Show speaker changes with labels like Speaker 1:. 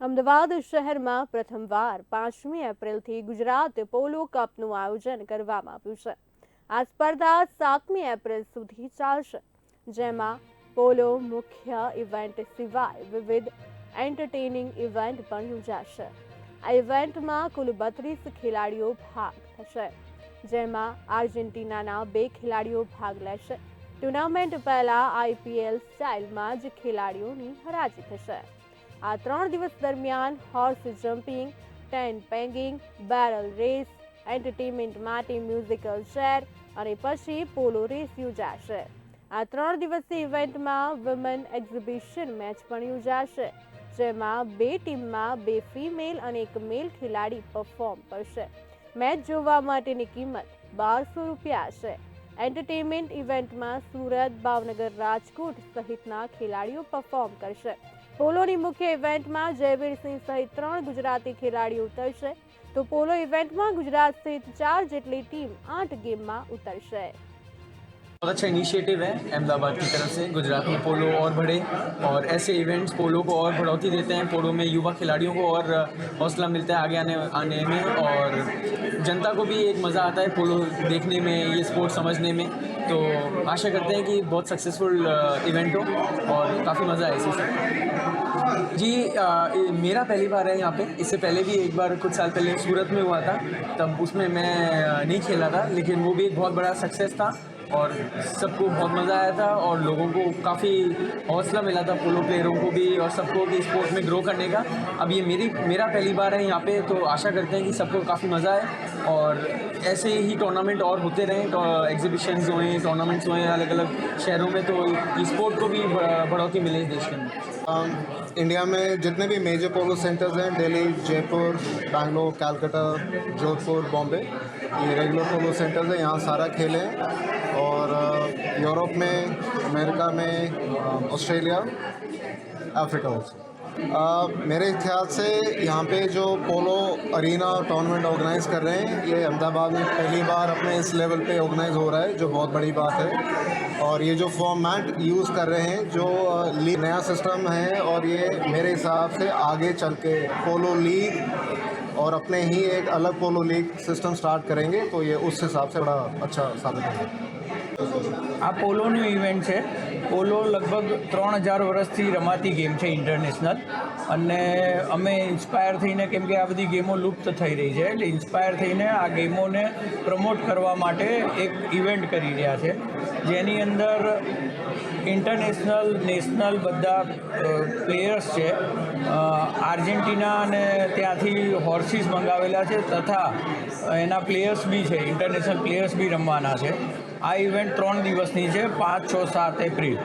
Speaker 1: અમદાવાદ શહેરમાં પ્રથમવાર પાંચમી એપ્રિલથી ગુજરાત પોલો કપનું આયોજન કરવામાં આવ્યું છે. આ સ્પર્ધા સાતમી એપ્રિલ સુધી ચાલશે, જેમાં પોલો મુખ્ય ઇવેન્ટ સિવાય વિવિધ એન્ટરટેનિંગ ઇવેન્ટ પણ યોજાશે. આ ઇવેન્ટમાં કુલ બત્રીસ ખેલાડીઓ ભાગ થશે જેમાં આર્જેન્ટિનાના બે ખેલાડીઓ ભાગ લેશે. ટુર્નામેન્ટ પહેલા આઈપીએલ સ્ટાઇલમાં જ ખેલાડીઓની હરાજી થશે. આ ત્રણ દિવસ દરમિયાન horse jumping tent pegging barrel race entertainment માટે મ્યુઝિકલ ચેર અને પછી પોલો રેસ યોજાશે. આ ત્રણ દિવસીય ઇવેન્ટમાં વિમેન એક્ઝિબિશન મેચ પણ યોજાશે, જેમાં બે ટીમમાં બે ફિમેલ અને એક મેલ ખેલાડી પરફોર્મ કરશે. મેચ જોવા માટેની કિંમત બારસો રૂપિયા છે. એન્ટરટેનમેન્ટ ઇવેન્ટમાં સુરત, ભાવનગર, રાજકોટ સહિતના ખેલાડીઓ પરફોર્મ કરશે. પોલોની મુખ્ય ઇવેન્ટમાં જયવીરસિંહ સહિત ત્રણ ગુજરાતી ખેલાડીઓ ઉતરશે તો પોલો ઇવેન્ટમાં ગુજરાત સહિત ચાર જેટલી ટીમ આઠ ગેમમાં ઉતરશે
Speaker 2: बहुत अच्छा इनिशिएटिव है अहमदाबाद की तरफ से गुजरात में पोलो और बढ़े और ऐसे इवेंट्स पोलो को और बढ़ोतरी देते हैं पोलो में युवा खिलाड़ियों को और हौसला मिलता है आगे आने आने में और जनता को भी एक मज़ा आता है पोलो देखने में ये स्पोर्ट समझने में तो आशा करते हैं कि बहुत सक्सेसफुल इवेंट हो और काफ़ी मज़ा आए इसी से। जी आ, ये मेरा पहली बार है यहाँ पे। इससे पहले भी एक बार कुछ साल पहले सूरत में हुआ था तब उसमें मैं नहीं खेला था लेकिन वो भी एक बहुत बड़ा सक्सेस था। और सबको बहुत मज़ा आया था और लोगों को काफ़ी हौसला मिला था पोलो प्लेयरों को भी और सबको भी स्पोर्ट में ग्रो करने का। अब ये मेरी, मेरा पहली बार है यहाँ पे तो आशा करते हैं कि सबको काफ़ी मज़ा आए और ऐसे ही टूर्नामेंट और होते रहें एग्जीबिशंस हुए टूर्नामेंट्स हुए अलग अलग शहरों में तो स्पोर्ट को भी बढ़ोतरी मिले देश के अंदर।
Speaker 3: इंडिया में जितने भी मेजर पोलो सेंटर्स हैं, दिल्ली, जयपुर, बैंगलोर कलकत्ता जोधपुर बॉम्बे ये रेगुलर पोलो सेंटर्स हैं, यहाँ सारा खेल है और यूरोप में, अमेरिका में, ऑस्ट्रेलिया, अफ्रीका ऑल्सो मेरे ख्याल से यहाँ पे जो पोलो अरीना टूर्नामेंट ऑर्गेनाइज कर रहे हैं, ये अहमदाबाद में पहली बार अपने इस लेवल पे ऑर्गेनाइज हो रहा है, जो बहुत बड़ी बात है। और ये जो फॉर्मेट यूज़ कर रहे हैं, जो लीग नया सिस्टम है और ये मेरे हिसाब से आगे चल के पोलो लीग और अपने ही एक अलग पोलो लीग सिस्टम स्टार्ट करेंगे तो ये उस हिसाब से बड़ा अच्छा साबित होगा।
Speaker 4: આ પોલોનું ઇવેન્ટ છે. પોલો લગભગ ત્રણ હજાર વર્ષથી રમાતી ગેમ છે ઇન્ટરનેશનલ. અને અમે ઇન્સ્પાયર થઈને કેમ કે આ બધી ગેમો લુપ્ત થઈ રહી છે. એટલે ઇન્સ્પાયર થઈને આ ગેમોને પ્રમોટ કરવા માટે એક ઇવેન્ટ કરી રહ્યા છે. જેની અંદર ઇન્ટરનેશનલ, નેશનલ બધા પ્લેયર્સ છે. આર્જેન્ટિના અને ત્યાંથી હોર્સિસ મંગાવેલા છે તથા એના પ્લેયર્સ બી છે. ઇન્ટરનેશનલ પ્લેયર્સ બી રમવાના છે. આ ઇવેન્ટ ત્રણ દિવસની છે પાંચ છ સાત એપ્રિલ.